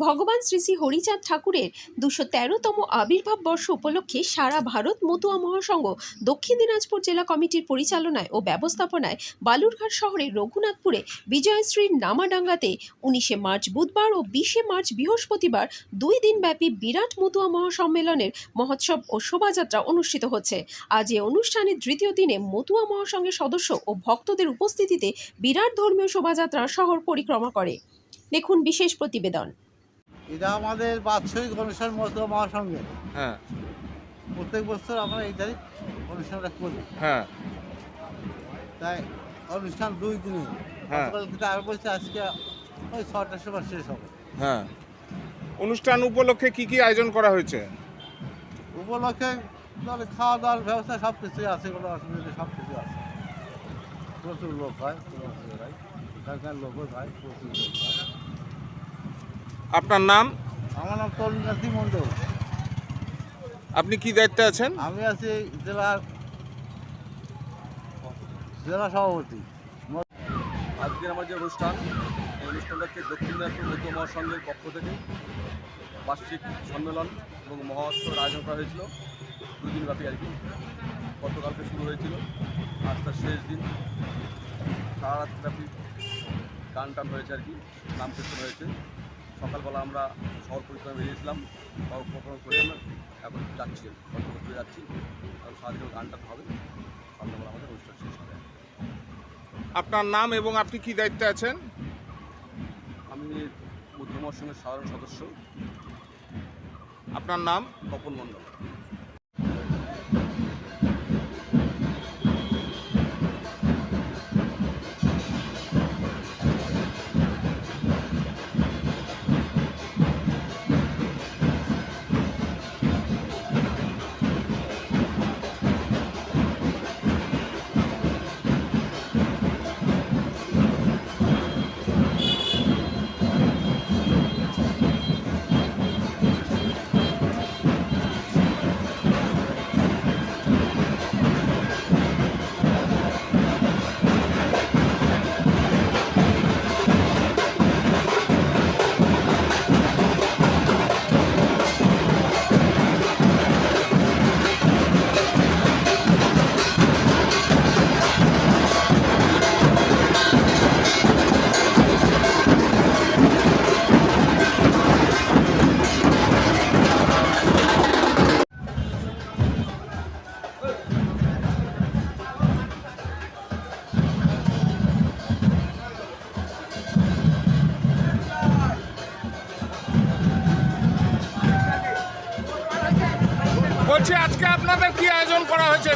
ভগবান শ্রী শ্রী হরিচাঁদ ঠাকুরের দুশো তেরোতম আবির্ভাব বর্ষ উপলক্ষে সারা ভারত মতুয়া মহাসংঘ, দক্ষিণ দিনাজপুর জেলা কমিটির পরিচালনায় ও ব্যবস্থাপনায় বালুরঘাট শহরের রঘুনাথপুরে বিজয়শ্রীর নামাডাঙ্গাতে উনিশে মার্চ বুধবার ও বিশে মার্চ বৃহস্পতিবার দুই দিনব্যাপী বিরাট মতুয়া মহাসম্মেলনের মহোৎসব ও শোভাযাত্রা অনুষ্ঠিত হচ্ছে। আজ এ অনুষ্ঠানের তৃতীয় দিনে মতুয়া মহাসংঘের সদস্য ও ভক্তদের উপস্থিতিতে বিরাট ধর্মীয় শোভাযাত্রা শহর পরিক্রমা করে। দেখুন বিশেষ প্রতিবেদন। এটা আমাদের বাৎসরিক অনুষ্ঠান মতো মহাসংঘে হ্যাঁ। প্রত্যেক বছর আমরা এই তারিখ অনুষ্ঠানটা করি। হ্যাঁ। তাই অনুষ্ঠান দুই দিনে। হ্যাঁ। আগে বলছে আজকে ওই ছটার সময় শেষ হবে। হ্যাঁ। অনুষ্ঠান উপলক্ষে কি কি আয়োজন করা হয়েছে? উপলক্ষে তাহলে খাওয়া দাওয়ার ব্যবস্থা সব কিছুই আছে কোনো অসুবিধা সব কিছু আছে। প্রচুর লোক হয় কোনো অসুবিধা লোকও হয় প্রচুর লোক হয়। আপনার নাম? আমার নাম তরুণাথী মণ্ডল। আপনি কি দায়িত্বে আছেন? আমি আছি জেলার জেলা সভাপতি। আজকের আমার যে অনুষ্ঠান এই অনুষ্ঠানটা হচ্ছে দক্ষিণ দিনাজপুর মধ্য মহাসংঘের পক্ষ থেকে বার্ষিক সম্মেলন এবং মহোৎসবের আয়োজন করা হয়েছিল। দুই দিন ব্যাপী আর কি। গতকালকে শুরু হয়েছিল। আজ তার শেষ দিন। সারা রাত ব্যাপী গান টান হয়েছে আর কি নাম কীর্তন হয়েছে। সকালবেলা আমরা শহর পরিক্রমা বেরিয়েছিলাম পরিক্রমা করে আমরা এখন যাচ্ছি পরিক্রমা যাচ্ছি। কারণ সারাদিন গান টান হবে। সন্ধ্যাবেলা আমাদের অনুষ্ঠান শেষ হবে। আপনার নাম এবং আপনি কি দায়িত্বে আছেন? আমি মধ্য মহাসংঘের সাধারণ সদস্য। আপনার নাম? তপন মণ্ডল। আজকে আপনাদের কি আয়োজন করা হয়েছে?